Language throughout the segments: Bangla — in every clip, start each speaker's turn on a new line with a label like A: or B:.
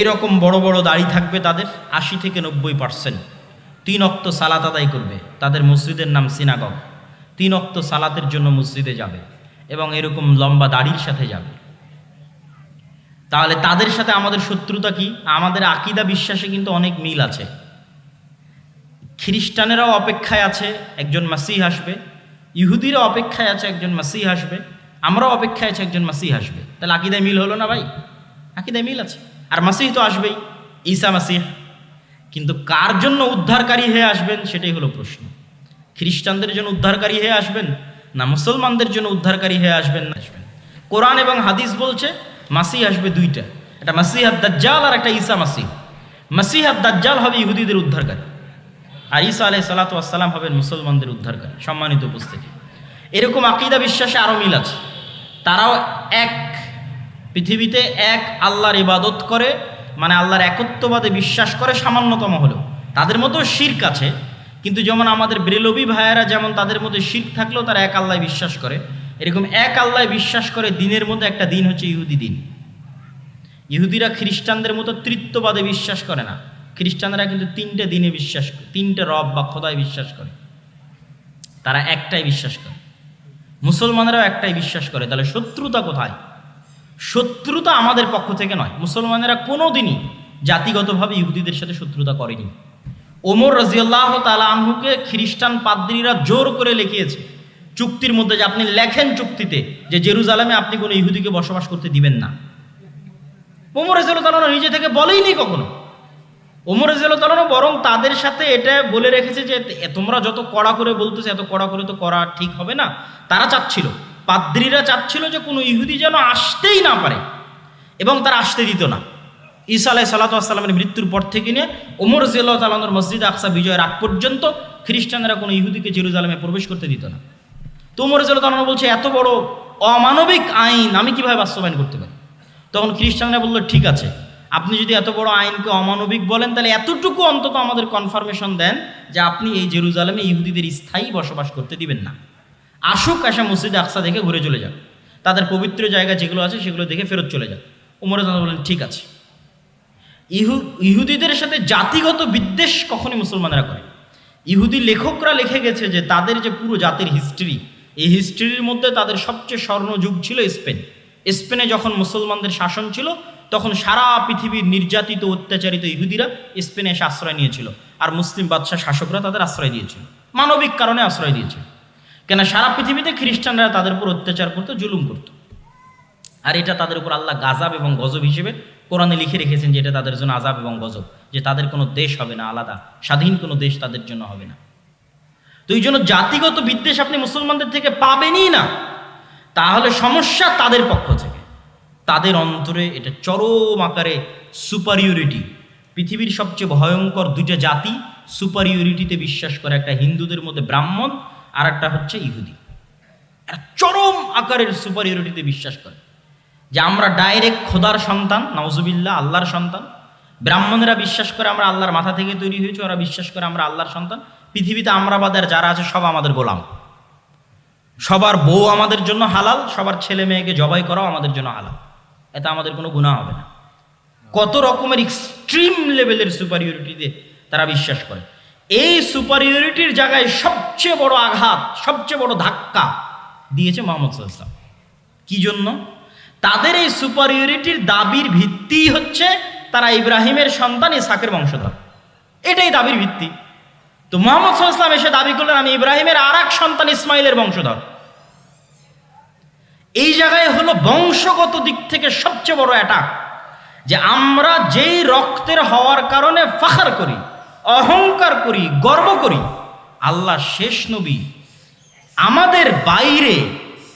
A: এরকম বড় বড় দাড়ি থাকবে তাদের আশি থেকে নব্বই পার্সেন্ট। তিন অক্ত সালাত আদায় করবে, তাদের মসজিদের নাম সিনাগগ। তিন অক্ত সালাতের জন্য মসজিদে যাবে এবং এরকম লম্বা দাড়ির সাথে যাবে। তাহলে তাদের সাথে আমাদের শত্রুতা কি? আমাদের আকিদা বিশ্বাসে কিন্তু অনেক মিল আছে। খ্রিস্টানেরাও অপেক্ষায় আছে, একজন মাসিহ আসবে। ইহুদিরা অপেক্ষায় আছে, একজন মাসিহ আসবে। আমরাও অপেক্ষায় আছে, একজন মাসিহ আসবে। তাহলে আকিদায় মিল হলো না ভাই? আকিদায় মিল আছে। আর মাসিহ তো আসবেই, ঈসা মাসিহ। কিন্তু কার জন্য উদ্ধারকারী হয়ে আসবেন সেটাই হলো প্রশ্ন। খ্রিস্টানদের জন্য উদ্ধারকারী হয়ে আসবেন না মুসলমানদের জন্য উদ্ধারকারী হয়ে আসবেন না? আসবেন কোরআন এবং হাদিস বলছে মাসিহ আসবে দুইটা। একটা মাসিহ দাজ্জাল আর একটা ঈসা মাসিহ। মাসিহ দাজ্জাল হবে ইহুদিদের উদ্ধারকারী আর ঈসা আলাই সালাতাম হবেন মুসলমানদের উদ্ধারকারী, সম্মানিত উপস্থিতি। এরকম আকিদা বিশ্বাসে আরও মিল আছে। তারাও এক পৃথিবীতে এক আল্লাহর ইবাদত করে মানে আল্লাহর একত্ববাদে বিশ্বাস করে সামান্যতম হলেও। তাদের মতো শির্ক আছে, কিন্তু যেমন আমাদের ব্রেলবি ভাইয়েরা যেমন তাদের মধ্যে শির্ক থাকলেও তারা এক আল্লাহ বিশ্বাস করে। এরকম এক আল্লাহ বিশ্বাস করে দিনের মধ্যে একটা দিন হচ্ছে ইহুদি দিন। ইহুদিরা খ্রিস্টানদের মতো তৃত্ববাদে বিশ্বাস করে না। খ্রিস্টানরা কিন্তু তিনটে দিনে বিশ্বাস করে, তিনটে রব বা খোদায় বিশ্বাস করে। তারা একটাই বিশ্বাস করে। মুসলমানেরাও একটাই বিশ্বাস করে, তাহলে শত্রুতা কোথায়? শত্রুতা আমাদের পক্ষ থেকে নয়। মুসলমানেরা কোনো দিনই জাতিগতভাবে ইহুদিদের সাথে শত্রুতা করেনি। ওমর রাজিয়াল্লাহ তালা আনহুকে খ্রিস্টান পাদ্রীরা জোর করে লিখিয়েছে, চুক্তির মধ্যে যে আপনি লেখেন চুক্তিতে যে জেরুজালামে আপনি কোনো ইহুদিকে বসবাস করতে দিবেন না। ওমর রাজিয়াল্লাহ নিজে থেকে বলেইনি কখনো। ওমর রাজিয়াল্লাহ বরং তাদের সাথে এটা বলে রেখেছে যে তোমরা যত কড়া করে বলতেছে, এত কড়া করে তো করা ঠিক হবে না। তারা চাচ্ছিল। পাদ্রীরা চাচ্ছিল যে কোনো ইহুদি যেন আসতেই না পারে এবং তারা আসতে দিত না। ঈসা আলাহ সাল্লাতামের মৃত্যুর পর থেকে নিয়ে ওমর জিয়াল্লাহ তালানোর মসজিদ আকসা বিজয়ের আগ পর্যন্ত খ্রিস্টানরা কোনো ইহুদিকে জেরুজালেমে প্রবেশ করতে দিত না। তো ওমর জিয়াল্লাহ তালানো বলছে, এত বড় অমানবিক আইন আমি কীভাবে বাস্তবায়ন করতে পারি? তখন খ্রিস্টানরা বলল, ঠিক আছে, আপনি যদি এত বড় আইনকে অমানবিক বলেন, তাহলে এতটুকু অন্তত আমাদের কনফার্মেশন দেন যে আপনি এই জেরুজালেমে ইহুদিদের স্থায়ী বসবাস করতে দিবেন না। আসুক, আসা মসজিদ আকসা দেখে ঘুরে চলে যান তাদের পবিত্র জায়গা যেগুলো আছে, সেগুলো দেখে ফেরত চলে যান উমর বলেন ঠিক আছে। ইহু, ইহুদিদের সাথে জাতিগত বিদ্বেষ কখনই মুসলমানেরা করে ইহুদি লেখকরা লিখে গেছে যে, তাদের যে পুরো জাতির হিস্ট্রি এই হিস্ট্রির মধ্যে তাদের সবচেয়ে স্বর্ণযুগ ছিল স্পেন। স্পেনে যখন মুসলমানদের শাসন ছিল, তখন সারা পৃথিবীর নির্যাতিত, অত্যাচারিত ইহুদিরা স্পেনে এসে আশ্রয় নিয়েছিল। আর মুসলিম বাদশাহ শাসকরা তাদের আশ্রয় দিয়েছিল। মানবিক কারণে আশ্রয় দিয়েছিল। কেন সারা পৃথিবীতে খ্রিস্টানরা তাদের উপর অত্যাচার করতো, জুলুম করতো। আর এটা তাদের উপর আল্লাহ গাজাব এবং গজব হিসেবে কোরআনে লিখে রেখেছেন যে এটা তাদের জন্য আজাব এবং গজব, যে তাদের কোনো দেশ হবে না আলাদা, স্বাধীন কোনো দেশ তাদের জন্য হবে না। তো এই জন্য জাতিগত বিদ্বেষ আপনি মুসলমানদের থেকে পাবেনই না। তাহলে সমস্যা তাদের পক্ষ থেকে। তাদের অন্তরে এটা চরম আকারে সুপারিয়রিটি পৃথিবীর সবচেয়ে ভয়ঙ্কর দুইটা জাতি সুপারিয়রিটিতে বিশ্বাস করে, একটা হিন্দুদের মধ্যে ব্রাহ্মণ আর একটা হচ্ছে ইহুদি। এরা চরম আকারের সুপার সুপারিয়রিটিতে বিশ্বাস করে যে আমরা ডাইরেক্ট খোদার সন্তান নওজুবিল্লাহ আল্লাহর সন্তান। ব্রাহ্মণেরা বিশ্বাস করে আমরা আল্লাহর মাথা থেকে তৈরি হয়েছে, ওরা বিশ্বাস করে আমরা আল্লাহর সন্তান। পৃথিবীতে আমরা বাদের যারা আছে, সব আমাদের গোলাম। সবার বউ আমাদের জন্য হালাল, সবার ছেলে মেয়েকে জবাই করাও আমাদের জন্য হালাল। এতে আমাদের কোনো গুণা হবে না। কত রকমের এক্সট্রিম লেভেলের সুপারিয়রিটিতে তারা বিশ্বাস করে। এই সুপারিয়রিটির জায়গায় সবচেয়ে বড় আঘাত, সবচেয়ে বড় ধাক্কা দিয়েছে মোহাম্মদ সাল্লাম কি জন্য? তাদের এই সুপারিয়রিটির দাবির ভিত্তি হচ্ছে তারা ইব্রাহিমের সন্তান ইসাকের বংশধর। এটাই দাবির ভিত্তি। তো মোহাম্মদ সাল্লাম এসে দাবি করলেন, আমি ইব্রাহিমের আর এক সন্তান ইসমাইলের বংশধর। এই জায়গায় হলো বংশগত দিক থেকে সবচেয়ে বড় অ্যাটাক যে আমরা যেই রক্তের হওয়ার কারণে ফাখার করি। অহংকার করি, গর্ব করি, আল্লাহ শেষ নবী। আমাদের বাইরে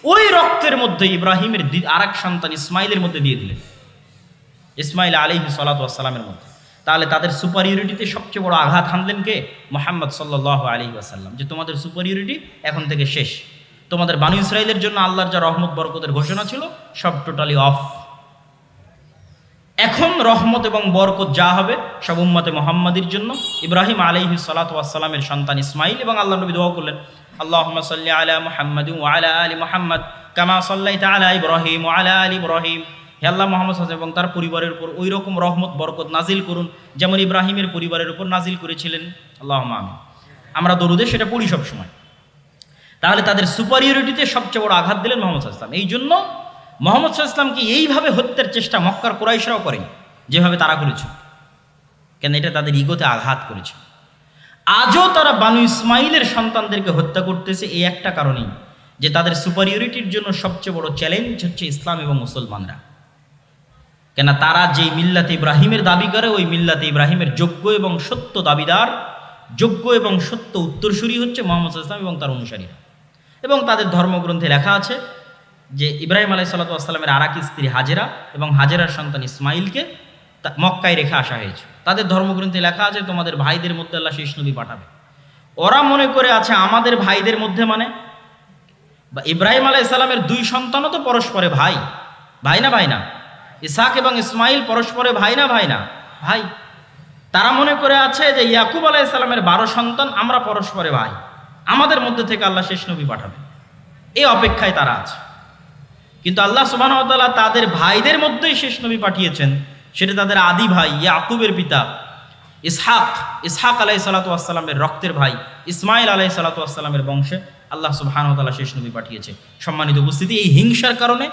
A: ওই রক্তের মধ্যে ইব্রাহিমের আর এক সন্তান ইসমাইলের মধ্যে দিয়ে দিলেন। ইসমাইল আলিহি সালাতামের মধ্যে। তাহলে তাদের সুপারিয়রিটিতে সবচেয়ে বড় আঘাত হানলেন কে? মোহাম্মদ সাল্লাহ আলী আসাল্লাম যে তোমাদের সুপারিয়রিটি এখন থেকে শেষ। তোমাদের বানু ইসরায়েলের জন্য আল্লাহর যা রহমত, বরকতের ঘোষণা ছিল, সব টোটালি অফ এখন রহমত এবং বরকত যা হবে সব উম্মতে মোহাম্মদের জন্য। ইব্রাহিম আলাইহি সালাতামের সন্তান ইসমাইল এবং আল্লাহ নবী দোয়া করলেন আল্লাহ সাল্লি আলা মুহাম্মদ আলা আলী মুহাম্মদ কামা সাল্লাইতা আলা ইব্রাহিম আলা আলী ইব্রাহিম। হে আল্লাহ মোহাম্মদ সাল্লাম এবং তার পরিবারের উপর ওই রকম রহমত, বরকত নাজিল করুন, যেমন ইব্রাহিমের পরিবারের উপর নাজিল করেছিলেন। আল্লাহ আমি আমরা দরুদে সেটা পড়ি সব সময় তাহলে তাদের সুপারিয়রিটিতে সবচেয়ে বড় আঘাত দিলেন মোহাম্মদ সাল্লাম এই জন্য মোহাম্মদ সাল্লামকে এইভাবে হত্যার চেষ্টা মক্কার কোরাইশরাও করেনি? যেভাবে তারা করেছিল কেন এটা তাদের ইগোতে আঘাত করেছে। আজও তারা বানু ইসমাইলের সন্তানদেরকে হত্যা করতেছে এই একটা কারণেই, যে তাদের সুপারিয়রিটির জন্য সবচেয়ে বড় চ্যালেঞ্জ হচ্ছে ইসলাম এবং মুসলমানরা। কেন তারা যেই মিল্লাতে ইব্রাহিমের দাবি করে, ওই মিল্লাতে ইব্রাহিমের যোগ্য এবং সত্য দাবিদার, যোগ্য এবং সত্য উত্তরসূরি হচ্ছে মোহাম্মদ ইসলাম এবং তার অনুসারীরা। এবং তাদের ধর্মগ্রন্থে লেখা আছে যে ইব্রাহিম আলাই সাল্লাতামের আরাক স্ত্রী হাজেরা এবং হাজেরার সন্তান ইসমাইলকে মক্কায় রেখে আসা হয়েছে। তাদের ধর্মগ্রন্থে লেখা আছে, তোমাদের ভাইদের মধ্যে আল্লাহ শেষ পাঠাবে। ওরা মনে করে আছে, আমাদের ভাইদের মধ্যে মানে? বা ইব্রাহিম আলাই সালামের দুই সন্তানও তো পরস্পরে ভাই। ভাই না ভাই না? ইসাক এবং ইসমাইল পরস্পরে ভাই না ভাই না? ভাই। তারা মনে করে আছে যে ইয়াকুব আলাই সালামের বারো সন্তান আমরা পরস্পরে ভাই। আমাদের মধ্যে থেকে আল্লাহ শেষ নবী পাঠাবে এই অপেক্ষায় তারা আছে। কিন্তু আল্লাহ সুবাহতাল্লাহ তাদের ভাইদের মধ্যেই শেষ নবী পাঠিয়েছেন। সেটা তাদের আদি ভাই, ইয়াকুবের পিতা। ইসহাক ইসহাক আলাই সালাতামের রক্তের ভাই ইসমাইল আলাই সালাতামের বংশে আল্লাহ সুবাহানতাল্লাহ শেষ নবী পাঠিয়েছে। সম্মানিত উপস্থিতি, এই হিংসার কারণে,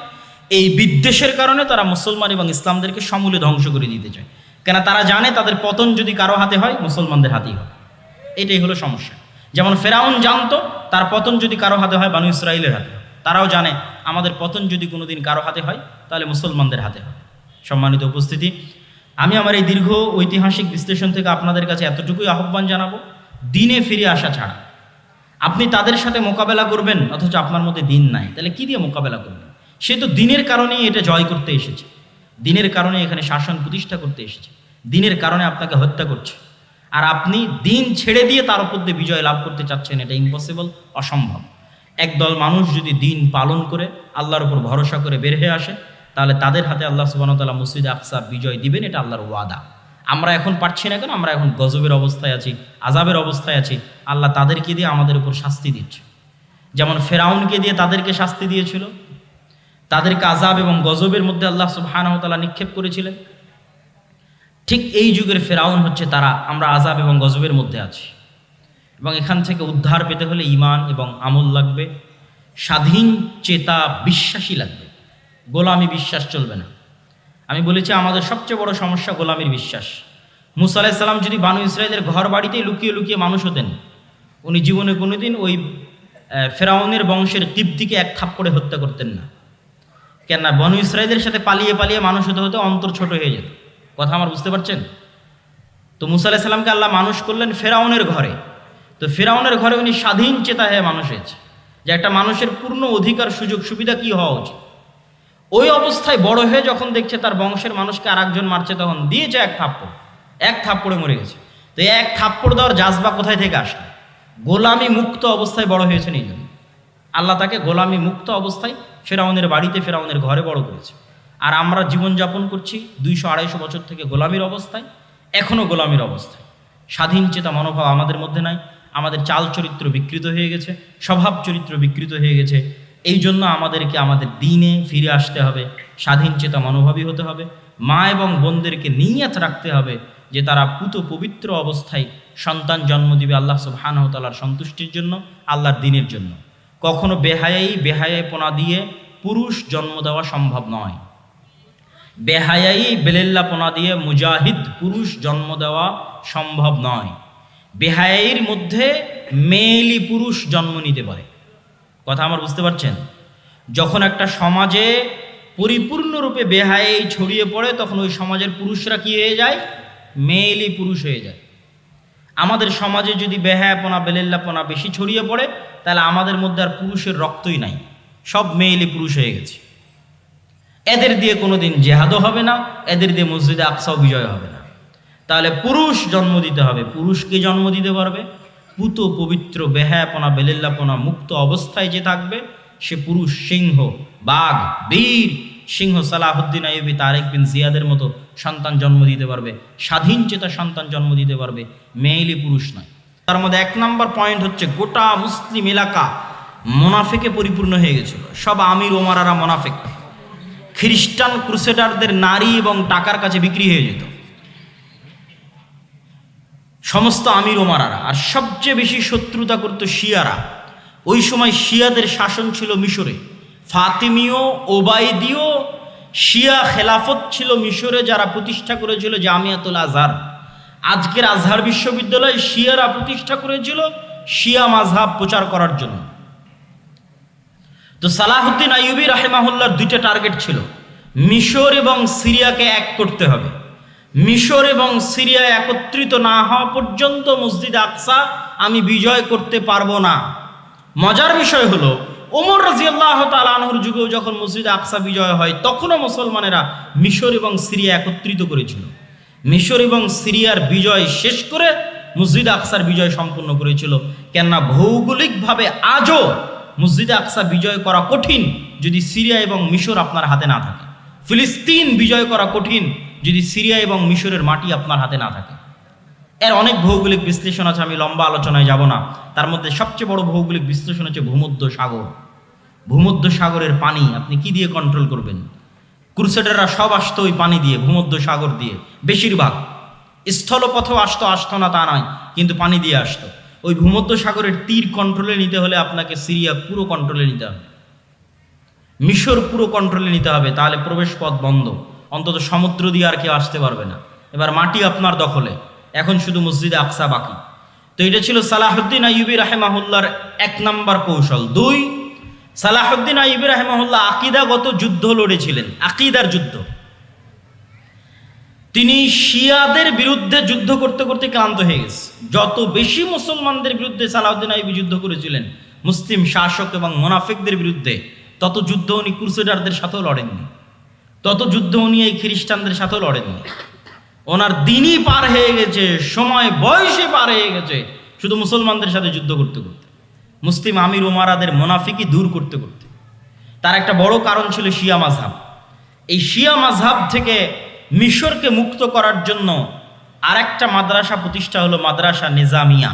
A: এই বিদ্বেষের কারণে তারা মুসলমান এবং ইসলামদেরকে সমূলে ধ্বংস করে দিতে চায়। কেন তারা জানে তাদের পতন যদি কারও হাতে হয়, মুসলমানদের হাতেই হয় এটাই হলো সমস্যা। যেমন ফেরাউন জানতো, তার পতন যদি কারও হাতে হয়, বানু ইসরায়েলের হাতে। তারাও জানে আমাদের পতন যদি কোনোদিন কারও হাতে হয়, তাহলে মুসলমানদের হাতে হয় সম্মানিত উপস্থিতি, আমি আমার এই দীর্ঘ ঐতিহাসিক বিশ্লেষণ থেকে আপনাদের কাছে এতটুকুই আহ্বান জানাব, দিনে ফিরে আসা ছাড়া। আপনি তাদের সাথে মোকাবেলা করবেন, অথচ আপনার মধ্যে দিন নাই। তাহলে কি দিয়ে মোকাবেলা করবেন? সে তো দিনের কারণেই এটা জয় করতে এসেছে। দিনের কারণে এখানে শাসন প্রতিষ্ঠা করতে এসেছে। দিনের কারণে আপনাকে হত্যা করছে। আর আপনি দিন ছেড়ে দিয়ে তার উপর দিয়ে বিজয় লাভ করতে চাচ্ছেন, এটা ইম্পসিবল অসম্ভব। একদল মানুষ যদি দিন পালন করে, আল্লাহর উপর ভরসা করে বের হয়ে আসে, তাহলে তাদের হাতে আল্লাহ সুবাহতাল্লাহ মসজিদ আকসা বিজয় দিবেন, এটা আল্লাহর ওয়াদা। আমরা এখন পারছি না কেন? আমরা এখন গজবের অবস্থায় আছি আজাবের অবস্থায় আছি। আল্লাহ তাদেরকে দিয়ে আমাদের উপর শাস্তি দিচ্ছে। যেমন ফেরাউনকে দিয়ে তাদেরকে শাস্তি দিয়েছিল। তাদেরকে আজাব এবং গজবের মধ্যে আল্লাহ সুবাহানতালা নিক্ষেপ করেছিলেন। ঠিক এই যুগের ফেরাউন হচ্ছে তারা, আমরা আজাব এবং গজবের মধ্যে আছি। এবং এখান থেকে উদ্ধার পেতে হলে ইমান এবং আমল লাগবে। স্বাধীন, চেতা, বিশ্বাসী লাগবে। গোলামি বিশ্বাস চলবে না। আমি বলেছি, আমাদের সবচেয়ে বড় সমস্যা গোলামির বিশ্বাস। মুসা আলাহিসাল্লাম যদি বানু ইসরায়েলের ঘর বাড়িতেই লুকিয়ে লুকিয়ে মানুষ হতেন, উনি জীবনে কোনোদিন ওই ফেরাউনের বংশের তৃপ্তিকে এক থাপ করে হত্যা করতেন না। কেন না বনু ইসরায়েলের সাথে পালিয়ে পালিয়ে মানুষ হতে হতে অন্তর ছোট হয়ে যেত। কথা আমার বুঝতে পারছেন? তো মুসা আলাহিসাল্লামকে আল্লাহ মানুষ করলেন ফেরাউনের ঘরে। তো ফেরাউনের ঘরে উনি স্বাধীন চেতা হয়ে মানুষ হয়েছে। যে একটা মানুষের পূর্ণ অধিকার, সুযোগ, সুবিধা কি হওয়া উচিত? ওই অবস্থায় বড় হয়ে যখন দেখছে তার বংশের মানুষকে আর একজন মারছে, তখন দিয়েছে এক থাপ্পড়। এক থাপ্পড়ে মরে গেছে। তো এক থাপ্পড় দেওয়ার জাজবা কোথায় থেকে আসলো? গোলামি মুক্ত অবস্থায় বড় হয়েছেন এই জন্য। আল্লাহ তাকে গোলামি মুক্ত অবস্থায় ফেরাউনের বাড়িতে ফেরাউনের ঘরে বড় করেছে। আর আমরা জীবনযাপন করছি দুইশো আড়াইশো বছর থেকে গোলামির অবস্থায় এখনও গোলামির অবস্থায়। স্বাধীন চেতা মনোভাব আমাদের মধ্যে নাই। আমাদের চাল চরিত্র বিকৃত হয়ে গেছে, স্বভাব চরিত্র বিকৃত হয়ে গেছে। এই জন্য আমাদেরকে আমাদের দিনে ফিরে আসতে হবে, স্বাধীন চেতা মনোভাবী হতে হবে, মা এবং বোনদেরকে নিয়ত রাখতে হবে যে তারা পুত পবিত্র অবস্থায় সন্তান জন্ম দিবে আল্লাহ সুবহানাহু সন্তুষ্টির জন্য, আল্লাহর দিনের জন্য। কখনো বেহায়াই বেহায়াই পোনা দিয়ে পুরুষ জন্ম দেওয়া সম্ভব নয়। বেহায়াই বেলেল্লাপনা দিয়ে মুজাহিদ পুরুষ জন্ম দেওয়া সম্ভব নয়। বেহায়াইর মধ্যে মেয়েলি পুরুষ জন্ম নিতে পারে। কথা আমার বুঝতে পারছেন? যখন একটা সমাজে পরিপূর্ণরূপে বেহায়াই ছড়িয়ে পড়ে, তখন ওই সমাজের পুরুষরা কি হয়ে যায়? মেয়েলি পুরুষ হয়ে যায়। আমাদের সমাজে যদি বেহায়াপনা, বেলেল্লাপনা বেশি ছড়িয়ে পড়ে, তাহলে আমাদের মধ্যে আর পুরুষের রক্তই নাই। সব মেয়েলি পুরুষ হয়ে গেছে। এদের দিয়ে কোনোদিন জেহাদও হবে না, এদের দিয়ে মসজিদে আকসাও বিজয় হবে না। তাহলে পুরুষ জন্ম দিতে হবে। পুরুষকে জন্ম দিতে পারবে? পুত, পবিত্র, বেহায়াপনা, বেলেল্লাপনা, মুক্ত অবস্থায় যে থাকবে, সে পুরুষ, সিংহ, বাঘ, বীর, সিংহ সালাহুদ্দিন আইবি তারেক বিন জিয়াদের মতো সন্তান জন্ম দিতে পারবে। স্বাধীন চেতা সন্তান জন্ম দিতে পারবে। মেয়েলি পুরুষ নয়। তার মধ্যে এক নম্বর পয়েন্ট হচ্ছে গোটা মুসলিম এলাকা মোনাফেকে পরিপূর্ণ হয়ে গেছিল। সব আমির, ওমারারা মোনাফেক। খ্রিস্টান ক্রুসেডারদের নারী এবং টাকার কাছে বিক্রি হয়ে যেত। সমস্ত আমির ওমারারা, আর সবচেয়ে বেশি শত্রুতা করত শিয়ারা। ওই সময় শিয়াদের শাসন ছিল মিশরে। ফাতিমীয়, ওবায়দীয়, শিয়া খেলাফত ছিল মিশরে যারা প্রতিষ্ঠা করেছিল জামিয়াতুল আজহার। আজকের আজহার বিশ্ববিদ্যালয় শিয়ারা প্রতিষ্ঠা করেছিল শিয়া মাঝহাব প্রচার করার জন্য। তো সালাহুদ্দিন আইয়ুবি রাহেমাহুল্লার দুইটা টার্গেট ছিল, মিশর এবং সিরিয়াকে এক করতে হবে। মিশর এবং সিরিয়া একত্রিত না হওয়া পর্যন্ত মসজিদ আকসা আমি বিজয় করতে পারব না। মজার বিষয় হলো, ওমর রাজিয়াল্লাহ তালানহুর যুগেও যখন মসজিদ আকসা বিজয় হয়, তখনও মুসলমানেরা মিশর এবং সিরিয়া একত্রিত করেছিল। মিশর এবং সিরিয়ার বিজয় শেষ করে মসজিদ আকসার বিজয় সম্পন্ন করেছিল। কেননা ভৌগোলিকভাবে আজও মসজিদে আকসা বিজয় করা কঠিন যদি সিরিয়া এবং মিশর আপনার হাতে না থাকে। ফিলিস্তিন বিজয় করা কঠিন যদি সিরিয়া এবং মিশরের মাটি আপনার হাতে না থাকে। এর অনেক ভৌগোলিক বিশ্লেষণ আছে, আমি লম্বা আলোচনায় যাব না। তার মধ্যে সবচেয়ে বড় ভৌগোলিক বিশ্লেষণ হচ্ছে ভূমধ্য সাগর। ভূমধ্য সাগরের পানি আপনি কি দিয়ে কন্ট্রোল করবেন? ক্রুসেডাররা সব আসতো ওই পানি দিয়ে, ভূমধ্য সাগর দিয়ে। বেশিরভাগ। স্থলপথেও আসতো আসতো না, তা নয়, কিন্তু পানি দিয়ে আসতো। ওই ভূমধ্য সাগরের তীর কন্ট্রোলে নিতে হলে আপনাকে সিরিয়া পুরো কন্ট্রোলে নিতে হবে। মিশর পুরো কন্ট্রোলে নিতে হবে, তাহলে প্রবেশ পথ বন্ধ। অন্তত সমুদ্র দিয়ে আর কেউ আসতে পারবে না। এবার মাটি আপনার দখলে। এখন শুধু মসজিদে আকসা বাকি। তো এটা ছিল সালাহুদ্দিন আইবি রাহেমাহুল্লার এক নাম্বার কৌশল। দুই, সালাহুদ্দিন আইবি রাহেমাহুল্লাহ আকিদাগত যুদ্ধ লড়েছিলেন। আকিদার যুদ্ধ। তিনি শিয়াদের বিরুদ্ধে যুদ্ধ করতে করতে ক্লান্ত হয়ে গেছে। যত বেশি মুসলমানদের বিরুদ্ধে সালাউদ্দিন আইবি যুদ্ধ করেছিলেন, মুসলিম শাসক এবং মোনাফিকদের বিরুদ্ধে, তত যুদ্ধ উনি ক্রুসেডারদের সাথেও লড়েননি। তত যুদ্ধ উনি এই খ্রিস্টানদের সাথেও লড়েননি। ওনার দিনই পার হয়ে গেছে, সময়, বয়সে পার হয়ে গেছে। শুধু মুসলমানদের সাথে যুদ্ধ করতে করতে। মুসলিম আমির ওমারাদের মোনাফিকই দূর করতে করতে। তার একটা বড় কারণ ছিল শিয়া মাঝহাব। এই শিয়া মাঝহাব থেকে মিশরকে মুক্ত করার জন্য আর একটা মাদ্রাসা প্রতিষ্ঠা হলো মাদ্রাসা নিজামিয়া।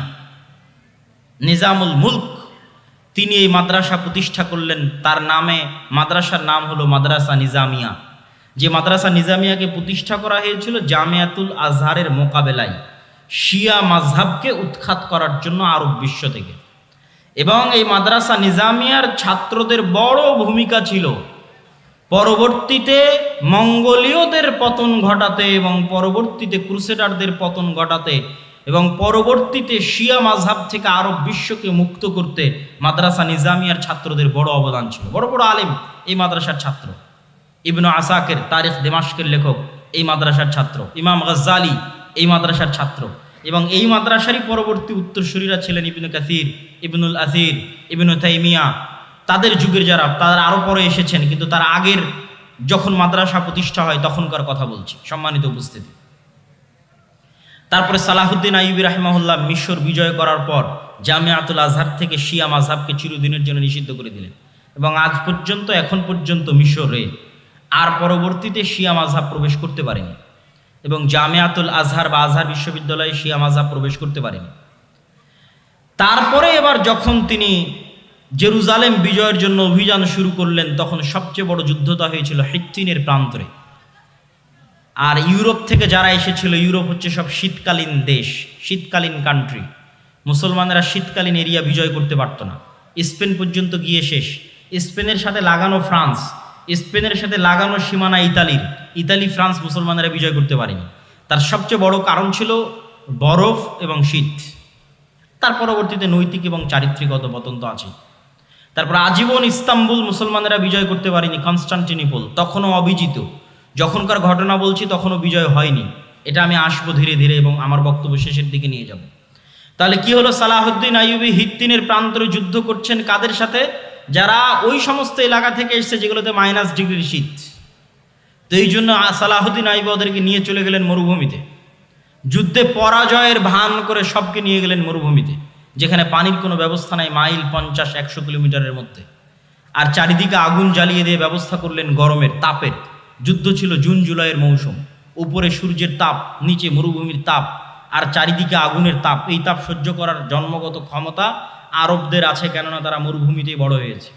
A: নিজামুল মুলক। তিনি এই মাদ্রাসা প্রতিষ্ঠা করলেন। তার নামে মাদ্রাসার নাম হলো মাদ্রাসা নিজামিয়া। যে মাদ্রাসা নিজামিয়াকে প্রতিষ্ঠা করা হয়েছিল জামিয়াতুল আজহারের মোকাবেলায় শিয়া মাঝহাবকে উৎখাত করার জন্য আরব বিশ্ব থেকে। এবং এই মাদ্রাসা নিজামিয়ার ছাত্রদের বড় ভূমিকা ছিল। পরবর্তীতে মঙ্গোলীয়দের পতন ঘটাতে এবং পরবর্তীতে ক্রুসেডারদের পতন ঘটাতে এবং পরবর্তীতে শিয়া মাঝহাব থেকে আরব বিশ্বকে মুক্ত করতে মাদ্রাসা নিজামিয়ার ছাত্রদের বড় অবদান ছিল। বড় বড় আলেম এই মাদ্রাসার ছাত্র। ইবনু আসাকের তারিখ দেমাস্কের লেখক, এই মাদ্রাসার ছাত্র। ইমাম গজ্জালি, এই মাদ্রাসার ছাত্র। এবং এই মাদ্রাসারই পরবর্তী উত্তরসূরিরা ছিলেন ইবনু কাসির, ইবনুল আসির, ইবনু তাইমিয়া। তাদের যুগের যারা, তারা আরও পরে এসেছেন, কিন্তু তার আগের যখন মাদ্রাসা প্রতিষ্ঠা হয়, তখনকার কথা বলছি, সম্মানিত উপস্থিতি। তারপরে সালাহুদ্দিন আইবি রাহমাহুল্লাহ মিশর বিজয় করার পর জামিয়াতুল আজহার থেকে শিয়া মাঝহাবকে চিরদিনের জন্য নিষিদ্ধ করে দিলেন। এবং আজ পর্যন্ত, এখন পর্যন্ত মিশরে আর পরবর্তীতে শিয়া মাঝহাব প্রবেশ করতে পারেনি এবং জামিয়াতুল আজহার বা আজহার বিশ্ববিদ্যালয়ে শিয়া মাঝহাব প্রবেশ করতে পারেনি। তারপরে এবার যখন তিনি জেরুজালেম বিজয়ের জন্য অভিযান শুরু করলেন, তখন সবচেয়ে বড় যুদ্ধতা হয়েছিল হিট্টিনের প্রান্তরে। আর ইউরোপ থেকে যারা এসেছিল, ইউরোপ হচ্ছে সব শীতকালীন দেশ, শীতকালীন কান্ট্রি মুসলমানেরা শীতকালীন এরিয়া বিজয় করতে পারত না। স্পেন পর্যন্ত গিয়ে শেষ। স্পেনের সাথে লাগানো ফ্রান্স। স্পেনের সাথে লাগানো সীমানা ইতালির। ইতালি, ফ্রান্স মুসলমানেরা বিজয় করতে পারেনি। তার সবচেয়ে বড় কারণ ছিল বরফ এবং শীত। তার পরবর্তীতে নৈতিক এবং চারিত্রিক অধপতন তো আছে তারপর আজীবন ইস্তাম্বুল মুসলমানেরা বিজয় করতে পারেনি কনস্টান্টিনিপল, তখনও অবিজিত। যখনকার ঘটনা বলছি, তখনও বিজয় হয়নি। এটা আমি আসব ধীরে ধীরে এবং আমার বক্তব্য শেষের দিকে নিয়ে যাব। তাহলে কি হলো সালাহুদ্দিন আইয়ুবি হিত্তিনের প্রান্তরে যুদ্ধ করছেন কাদের সাথে? যারা ওই সমস্ত এলাকা থেকে এসছে যেগুলোতে মাইনাস ডিগ্রির শীত, তো এই জন্য সালাহুদ্দিন আইবি ওদেরকে নিয়ে চলে গেলেন মরুভূমিতে। যুদ্ধে পরাজয়ের ভান করে সবকে নিয়ে গেলেন মরুভূমিতে, যেখানে পানির কোনো ব্যবস্থা নাই মাইল পঞ্চাশ একশো কিলোমিটারের মধ্যে। আর চারিদিকে আগুন জ্বালিয়ে দিয়ে ব্যবস্থা করলেন গরমের তাপের। যুদ্ধ ছিল জুন জুলাইয়ের মৌসুম। উপরে সূর্যের তাপ, নিচে মরুভূমির তাপ, আর চারিদিকে আগুনের তাপ। এই তাপ সহ্য করার জন্মগত ক্ষমতা আরবদের আছে কেননা তারা মরুভূমিতেই বড় হয়েছে।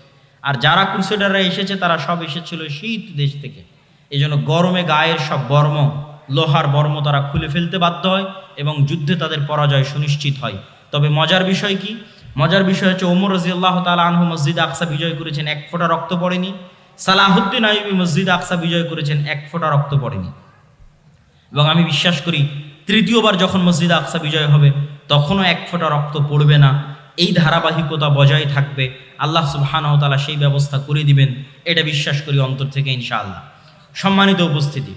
A: আর যারা ক্রুসেডাররা এসেছে, তারা সব এসেছিল শীত দেশ থেকে। এই জন্য গরমে গায়ের সব বর্ম, লোহার বর্ম তারা খুলে ফেলতে বাধ্য হয় এবং যুদ্ধে তাদের পরাজয় সুনিশ্চিত হয়। তবে মজার বিষয় কি? মজার বিষয় হচ্ছে ওমর রাজি আল্লাহ তালা আনহু মসজিদ আকসা বিজয় করেছেন, এক ফোঁটা রক্ত পড়েনি। সালাহুদ্দিন আইবি মসজিদ আকসা বিজয় করেছেন, এক ফোঁটা রক্ত পড়েনি। এবং আমি বিশ্বাস করি, তৃতীয়বার যখন মসজিদ আকসা বিজয় হবে, তখনও এক ফোঁটা রক্ত পড়বে না। এই ধারাবাহিকতা বজায় থাকবে, আল্লাহ সুবহানাহু সেই ব্যবস্থা করে দিবেন, এটা বিশ্বাস করি অন্তর থেকে ইনশাআল্লাহ। সম্মানিত উপস্থিতি,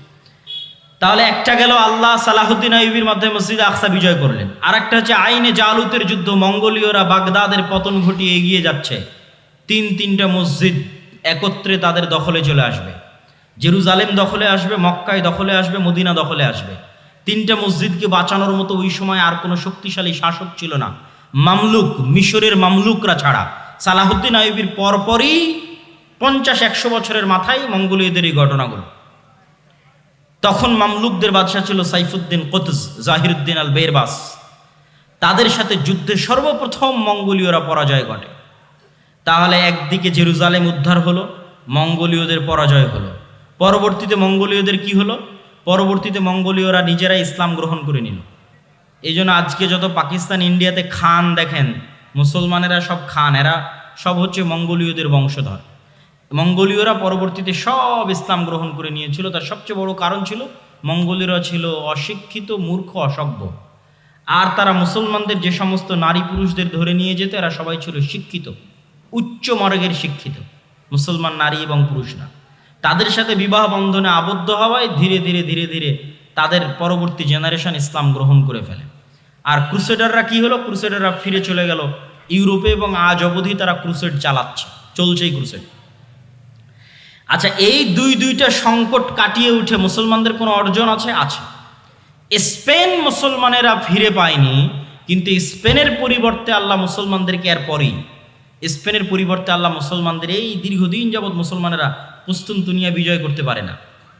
A: তাহলে একটা গেল আল্লাহ সালাহুদ্দিন আইবির মাধ্যমে মসজিদে আকসা বিজয় করলেন আর একটা হচ্ছে আইনে জালুতের যুদ্ধ, মঙ্গোলীয়রা বাগদাদের পতন ঘটিয়ে এগিয়ে যাচ্ছে। তিন তিনটা মসজিদ একত্রে তাদের দখলে চলে আসবে। জেরুজালেম দখলে আসবে, মক্কায় দখলে আসবে, মদিনা দখলে আসবে। তিনটা মসজিদকে বাঁচানোর মতো ওই সময় আর কোনো শক্তিশালী শাসক ছিল না। মামলুক, মিশরের মামলুকরা ছাড়া। সালাহুদ্দিন আইবির পরপরই পঞ্চাশ, একশো বছরের মাথায় মঙ্গোলীয়দের এই ঘটনাগুলো তখন মামলুকদের বাদশাহ ছিল সাইফুদ্দিন কোতজ জাহিরুদ্দিন আল বেরবাস তাদের সাথে যুদ্ধে সর্বপ্রথম মঙ্গোলীয়রা পরাজয় ঘটে। তাহলে একদিকে জেরুজালেম উদ্ধার হলো, মঙ্গোলীয়দের পরাজয় হলো। পরবর্তীতে মঙ্গোলীয়দের কি হলো? পরবর্তীতে মঙ্গোলীয়রা নিজেরা ইসলাম গ্রহণ করে নিল। এই জন্য আজকে যত পাকিস্তান, ইন্ডিয়াতে খান দেখেন, মুসলমানেরা সব খান, এরা সব হচ্ছে মঙ্গোলীয়দের বংশধর। মঙ্গোলীয়রা পরবর্তীতে সব ইসলাম গ্রহণ করে নিয়েছিল। তার সবচেয়ে বড় কারণ ছিল, মঙ্গোলীয়রা ছিল অশিক্ষিত, মূর্খ, অসভ্য। আর তারা মুসলমানদের যে সমস্ত নারী পুরুষদের ধরে নিয়ে যেত, এরা সবাই ছিল শিক্ষিত, উচ্চ মার্গের শিক্ষিত, মুসলমান নারী এবং পুরুষরা। তাদের সাথে বিবাহ বন্ধনে আবদ্ধ হওয়ায় ধীরে ধীরে ধীরে ধীরে তাদের পরবর্তী জেনারেশন ইসলাম গ্রহণ করে ফেলে। আর ক্রুসেডাররা কি হলো? ক্রুসেডাররা ফিরে চলে গেল ইউরোপে এবং আজ অবধি তারা ক্রুসেড চালাচ্ছে। চলছেই ক্রুসেড আচ্ছা এই দুই দুইটা সংকট কাটিয়ে উঠে মুসলমানদের কোনো অর্জন আছে? আছে। স্পেন মুসলমানেরা ফিরে পায়নি, কিন্তু স্পেনের পরিবর্তে আল্লাহ মুসলমানদেরকে এর পরেই। স্পেনের পরিবর্তে আল্লাহ মুসলমানদের এই দীর্ঘদিন যাবৎ মুসলমানেরা পুস্তুনতুনিয়া বিজয় করতে পারে না।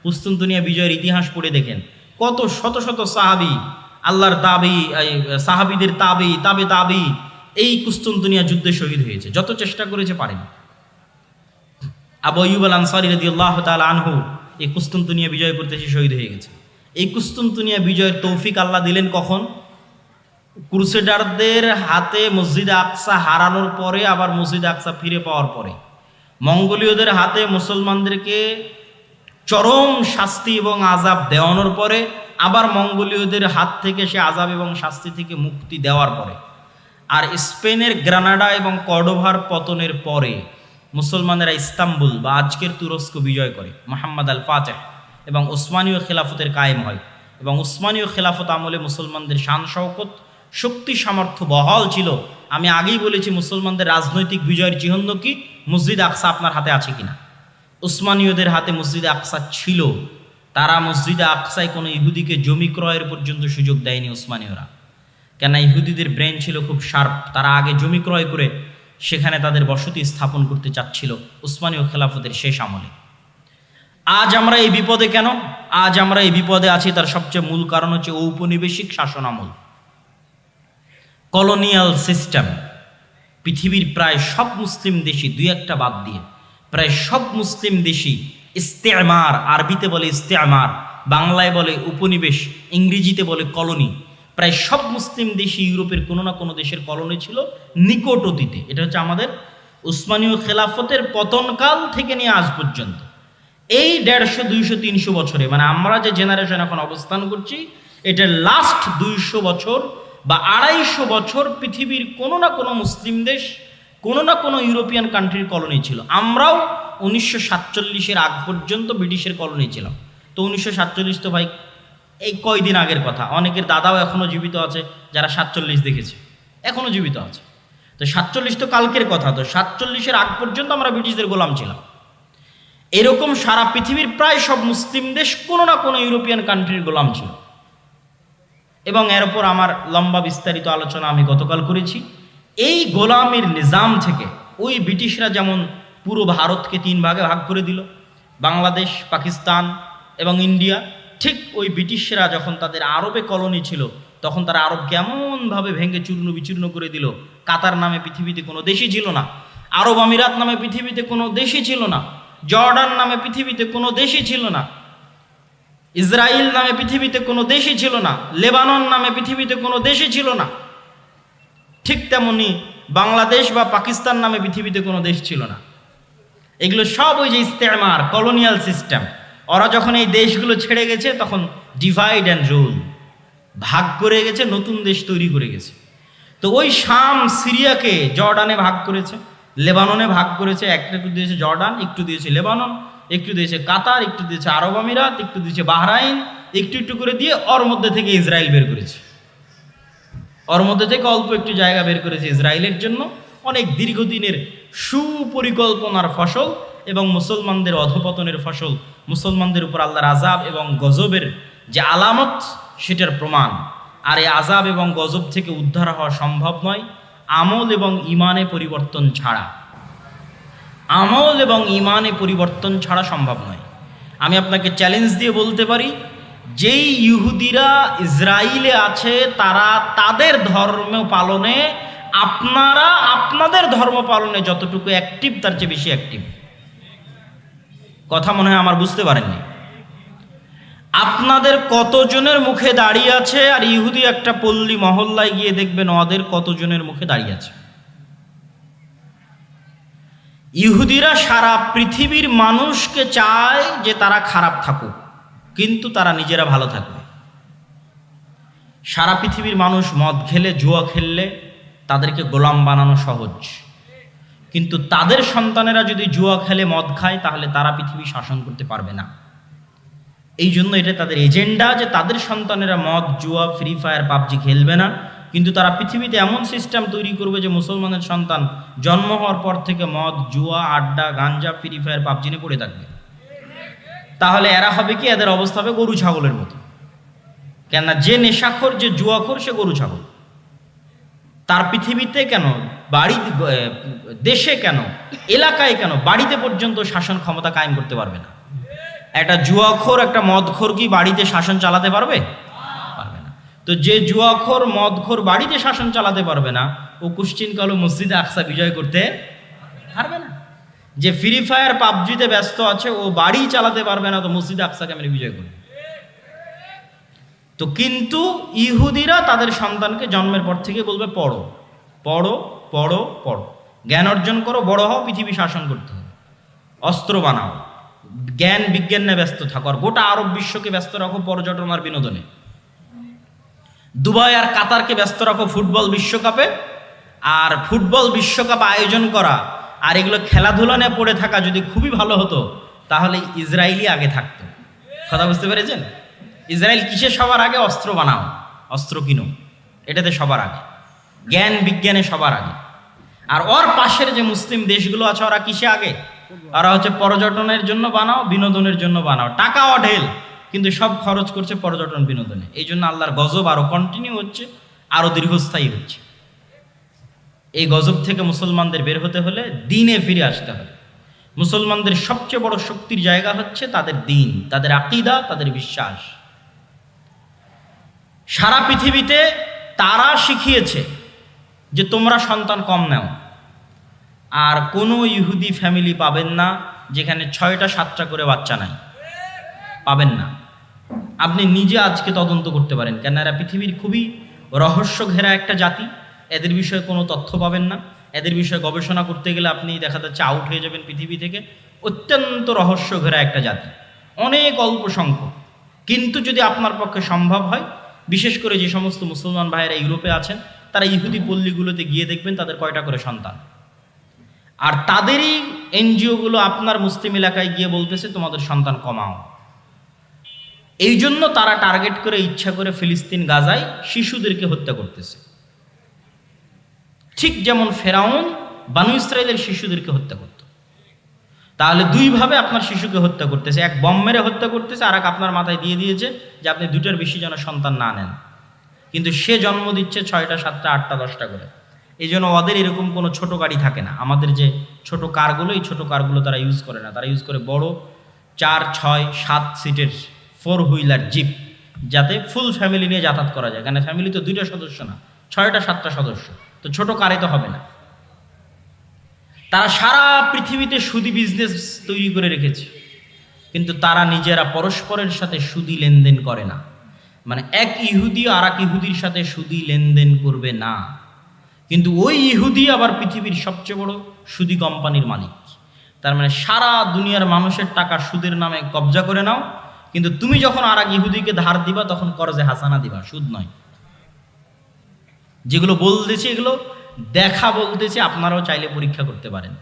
A: পুস্তুনতুনিয়া বিজয়ের ইতিহাস পড়ে দেখেন। কত শত শত সাহাবি, আল্লাহর এই, সাহাবিদের তাবি, তাবে তাবি, এই কুস্তুনতুনিয়া যুদ্ধে শহীদ হয়েছে। যত চেষ্টা করেছে পারেনি। আবু আল আনসারি রদি আল্লাহ তাল আনহু, এই কুস্তুনতুনিয়া বিজয় করতে এসে শহীদ হয়ে গেছে। এই কুস্তুনতুনিয়া বিজয়ের তৌফিক আল্লাহ দিলেন কখন? ক্রুসেডারদের হাতে মসজিদ আকসা হারানোর পরে, আবার মসজিদ আকসা ফিরে পাওয়ার পরে। মঙ্গোলীয়দের হাতে মুসলমানদেরকে চরম শাস্তি এবং আজাব দেওয়ানোর পরে আবার মঙ্গোলীয়দের হাত থেকে সে আজাব এবং শাস্তি থেকে মুক্তি দেওয়ার পরে। আর স্পেনের গ্রানাডা এবং কর্ডোভার পতনের পরে মুসলমানেরা ইস্তাম্বুল বা আজকের তুরস্ক বিজয় করে, মোহাম্মদ আল ফাতেহ এবং ওসমানীয় খেলাফতের কায়েম হয় এবং উসমানীয় খেলাফত আমলে মুসলমানদের শান শওকত, শক্তি সামর্থ্য বহাল ছিল। আমি আগেই বলেছি মুসলমানদের রাজনৈতিক বিজয়ের চিহ্ন কি? মসজিদ আকসা আপনার হাতে আছে কিনা? উসমানীয়দের হাতে মসজিদে আকসা ছিল, তারা মসজিদে আকসায় কোনো ইহুদিকে জমি ক্রয়ের পর্যন্ত সুযোগ দেয়নি উসমানীয়রা। কেন ইহুদিদের ব্রেন ছিল খুব শার্প, তারা আগে জমি ক্রয় করে সেখানে তাদের বসতি স্থাপন করতে চাচ্ছিল উসমানীয় খেলাফতের শেষ আমলে। আজ আমরা এই বিপদে কেন? আজ আমরা এই বিপদে আছি, তার সবচেয়ে মূল কারণ হচ্ছে ঔপনিবেশিক শাসন আমল কলোনিয়াল সিস্টেম, পৃথিবীর প্রায় সব মুসলিম দেশই দুই একটা বাদ দিয়ে প্রায় সব মুসলিম দেশই ইস্তেমার, আরবিতে বলে ইস্তেমার, বাংলায় বলে উপনিবেশ, ইংরেজিতে বলে কলোনি। প্রায় সব মুসলিম দেশই ইউরোপের কোনো না কোনো দেশের কলোনি ছিল নিকট অতীতে। এটা হচ্ছে আমাদের উসমানীয় খেলাফতের পতনকাল থেকে নিয়ে আজ পর্যন্ত। এই দেড়শো, দুইশো, তিনশো বছরে মানে আমরা যে জেনারেশন এখন অবস্থান করছি এটার লাস্ট দুইশো বছর বা আড়াইশো বছর পৃথিবীর কোনো না কোনো মুসলিম দেশ কোনো না কোনো ইউরোপিয়ান কান্ট্রির কলোনি ছিল। আমরাও উনিশশো সাতচল্লিশের আগ পর্যন্ত ব্রিটিশের কলোনি ছিলাম। তো উনিশশো সাতচল্লিশ তো ভাই, এই কয়দিন আগের কথা। অনেকের দাদাও এখনও জীবিত আছে, যারা সাতচল্লিশ দেখেছে এখনও জীবিত আছে। তো সাতচল্লিশ তো কালকের কথা, তো সাতচল্লিশের আগ পর্যন্ত আমরা ব্রিটিশদের গোলাম ছিলাম। এরকম সারা পৃথিবীর প্রায় সব মুসলিম দেশ কোনো না কোনো ইউরোপিয়ান কান্ট্রির গোলাম ছিল। এবং এর উপর আমার লম্বা বিস্তারিত আলোচনা আমি গতকাল করেছি। এই গোলামের নিজাম থেকে ওই ব্রিটিশরা যেমন পুরো ভারতকে তিন ভাগে ভাগ করে দিল, বাংলাদেশ, পাকিস্তান এবং ইন্ডিয়া, ঠিক ওই ব্রিটিশরা যখন তাদের আরবে কলোনি ছিল, তখন তারা আরব কেমনভাবে ভেঙে চূর্ণ বিচূর্ণ করে দিল। কাতার নামে পৃথিবীতে কোনো দেশই ছিল না, আরব আমিরাত নামে পৃথিবীতে কোনো দেশই ছিল না, জর্ডান নামে পৃথিবীতে কোনো দেশই ছিল না ইসরায়েল নামে পৃথিবীতে কোনো দেশই ছিল না, লেবানন নামে পৃথিবীতে কোনো দেশই ছিল না। ঠিক তেমনি বাংলাদেশ বা পাকিস্তান নামে পৃথিবীতে কোনো দেশ ছিল না। এগুলো সব ওই যে ইস্তেমার, কলোনিয়াল সিস্টেম। ওরা যখন এই দেশগুলো ছেড়ে গেছে, তখন ডিভাইড অ্যান্ড রুল ভাগ করে গেছে, নতুন দেশ তৈরি করে গেছে। তো ওই শাম সিরিয়াকে জর্ডানে ভাগ করেছে, লেবাননে ভাগ করেছে, একটা একটু দিয়েছে জর্ডান, একটু দিয়েছে লেবানন, একটু দিয়েছে কাতার, একটু দিয়েছে আরব আমিরাত, একটু দিয়েছে বাহরাইন, একটু একটু করে দিয়ে ওর মধ্যে থেকে ইসরায়েল বের করেছে। ওর মধ্যে থেকে অল্প একটু জায়গা বের করেছে ইসরায়েলের জন্য। অনেক দীর্ঘদিনের সুপরিকল্পনার ফসল এবং মুসলমানদের অধপতনের ফসল, মুসলমানদের উপর আল্লাহর আজাব এবং গজবের যে আলামত, সেটার প্রমাণ। আর এই আজাব এবং গজব থেকে উদ্ধার হওয়া সম্ভব নয়, আমল এবং ইমানে পরিবর্তন ছাড়া। আমল এবং ইমানে পরিবর্তন ছাড়া সম্ভব নয়। আমি আপনাকে চ্যালেঞ্জ দিয়ে বলতে পারি যেই ইহুদিরা ইসরায়েলে আছে, তারা তাদের ধর্ম পালনে, আপনারা আপনাদের ধর্ম পালনে যতটুকু অ্যাক্টিভ তার চেয়ে বেশি অ্যাক্টিভ কথা মনে হয় আমার বুঝতে পারেননি। আপনাদের কতজনের মুখে দাঁড়িয়ে আছে, আর ইহুদি একটা পল্লী মহল্লায় গিয়ে দেখবেন ওদের কতজনের মুখে দাঁড়িয়ে আছে। ইহুদিরা সারা পৃথিবীর মানুষকে চায় যে তারা খারাপ থাকুক। কিন্তু তারা নিজেরা ভালো থাকবে। সারা পৃথিবীর মানুষ মদ খেলে, জুয়া খেললে তাদেরকে গোলাম বানানো সহজ। কিন্তু তাদের সন্তানেরা যদি জুয়া খেলে, মদ খায়, তাহলে তারা পৃথিবী শাসন করতে পারবে না। এই জন্য এটা তাদের এজেন্ডা যে তাদের সন্তানেরা মদ, জুয়া ফ্রি ফায়ার পাবজি খেলবে না। কিন্তু তারা পৃথিবীতে এমন সিস্টেম তৈরি করবে যে মুসলমানের সন্তান জন্ম হওয়ার পর থেকে মদ, জুয়া, আড্ডা, গাঞ্জা ফ্রি ফায়ার পাবজি নিয়ে পড়ে থাকবে। তাহলে এরা হবে কি? এদের অবস্থা হবে গরু ছাগলের মতো। কেননা যে নেশাখোর, যে জুয়াখোর, সে গরু ছাগল। তার পৃথিবীতে কেন? বাড়ি দেশে কেন? এলাকায় কেন? বাড়িতে পর্যন্ত শাসন ক্ষমতা কায়েম করতে পারবে না। একটা জুয়াখোর, একটা মদখোর কি বাড়িতে শাসন চালাতে পারবে? পারবে না। তো যে জুয়াখোর, মদখোর বাড়িতে শাসন চালাতে পারবে না, ও কুশ্চিন কালো মসজিদে আকসা বিজয় করতে পারবে না। যে ফ্রি ফায়ার পাবজিতে ব্যস্ত আছে, ও বাড়ি চালাতে পারবে না, তো মসজিদে আকসাকে আমি বিজয় করি। তো কিন্তু ইহুদিরা তাদের সন্তানকে জন্মের পর থেকে বলবে, পড়ো পড়ো পড়ো পড়ো। জ্ঞান অর্জন করো, বড় হও, পৃথিবী শাসন করতে হবে। অস্ত্র বানাও। জ্ঞান, বিজ্ঞান ব্যস্ত থাকো। আর গোটা আরব বিশ্বকে ব্যস্ত রাখো পর্যটন আর বিনোদনে। দুবাই আর কাতারকে ব্যস্ত রাখো ফুটবল বিশ্বকাপে। আর ফুটবল বিশ্বকাপ আয়োজন করা আর এগুলো খেলাধুলা নিয়ে পড়ে থাকা যদি খুবই ভালো হতো, তাহলে ইসরায়েলই আগে থাকতো। কথা বুঝতে পেরেছেন? ইসরায়েল কিসে সবার আগে? অস্ত্র বানাও, অস্ত্র কিনো। এটাতে সবার আগে। জ্ঞান বিজ্ঞানে সবার আগে। আর ওর পাশের যে মুসলিম দেশগুলো আছে, ওরা কিসে আগে? ওরা হচ্ছে পর্যটনের জন্য বানাও, বিনোদনের জন্য বানাও। টাকা অঢেল, কিন্তু সব খরচ করছে পর্যটন বিনোদনে। এই জন্য আল্লাহর গজব আরও কন্টিনিউ হচ্ছে, আরও দীর্ঘস্থায়ী হচ্ছে। এই গজব থেকে মুসলমানদের বের হতে হলে দিনে ফিরে আসতে হবে। মুসলমানদের সবচেয়ে বড় শক্তির জায়গা হচ্ছে তাদের দিন, তাদের আকিদা, তাদের বিশ্বাস। সারা পৃথিবীতে তারা শিখিয়েছে যে তোমরা সন্তান কম নাও। আর কোনো ইহুদি ফ্যামিলি পাবেন না যেখানে ছয়টা, সাতটা করে বাচ্চা নাই। পাবেন না। আপনি নিজে আজকে তদন্ত করতে পারেন কেন এরা পৃথিবীর খুবই রহস্য ঘেরা একটা জাতি। এদের বিষয়ে কোনো তথ্য পাবেন না। এদের বিষয়ে গবেষণা করতে গেলে আপনি দেখা যাচ্ছে আউট হয়ে যাবেন পৃথিবী থেকে। অত্যন্ত রহস্য ঘেরা একটা জাতি। অনেক অল্প সংখ্যক। কিন্তু যদি আপনার পক্ষে সম্ভব হয়, বিশেষ করে যে সমস্ত মুসলমান ভাইয়েরা ইউরোপে আছেন, তারা ইহুদি পল্লীগুলোতে গিয়ে দেখবেন তাদের কয়টা করে সন্তান। আর তাদেরই এনজিওগুলো আপনার মুসলিম এলাকায় গিয়ে বলতেছে, তোমাদের সন্তান কমাও। এই জন্য তারা টার্গেট করে ইচ্ছা করে ফিলিস্তিন, গাজায় শিশুদেরকে হত্যা করতেছে। ঠিক যেমন ফেরাউন বানু ইসরায়েলের শিশুদেরকে হত্যা করত। তাহলে দুইভাবে আপনার শিশুকে হত্যা করতেছে, এক বম মেরে হত্যা করতেছে, আর এক আপনার মাথায় দিয়ে দিয়েছে যে আপনি দুটোর বেশি যেন সন্তান না নেন। কিন্তু সে জন্ম দিচ্ছে ছয়টা, সাতটা, আটটা, দশটা করে। এই জন্য ওদের এরকম কোনো ছোট গাড়ি থাকে না। আমাদের যে ছোট কারগুলো, এই ছোট কারগুলো তারা ইউজ করে না। তারা ইউজ করে বড় চার, ছয়, সাত সিটের ফোর হুইলার জিপ যাতে ফুল ফ্যামিলি নিয়ে যাতায়াত করা যায়। কেন? ফ্যামিলি তো দুইটা সদস্য না, ছয়টা, সাতটা সদস্য। তো ছোট কারে তো হবে না। তারা সারা পৃথিবীতে সুদি বিজনেস তৈরি করে রেখেছে। কিন্তু তারা নিজেরা পরস্পরের সাথে সুদি লেনদেন করে না। মানে এক ইহুদি আর এক ইহুদির সাথে সুদি লেনদেন করবে না। কিন্তু ওই ইহুদি আবার পৃথিবীর সবচেয়ে বড় সুদি কোম্পানির মালিক। তার মানে সারা দুনিয়ার মানুষের টাকা সুদের নামে কবজা করে নাও। কিন্তু তুমি যখন আর এক ইহুদিকে ধার দিবা, তখন করজে হাসানা দিবা, সুদ নয়। যেগুলো বলতেছি এগুলো দেখা বলতেছি আপনারাও চাইলে পরীক্ষা করতে পারেন।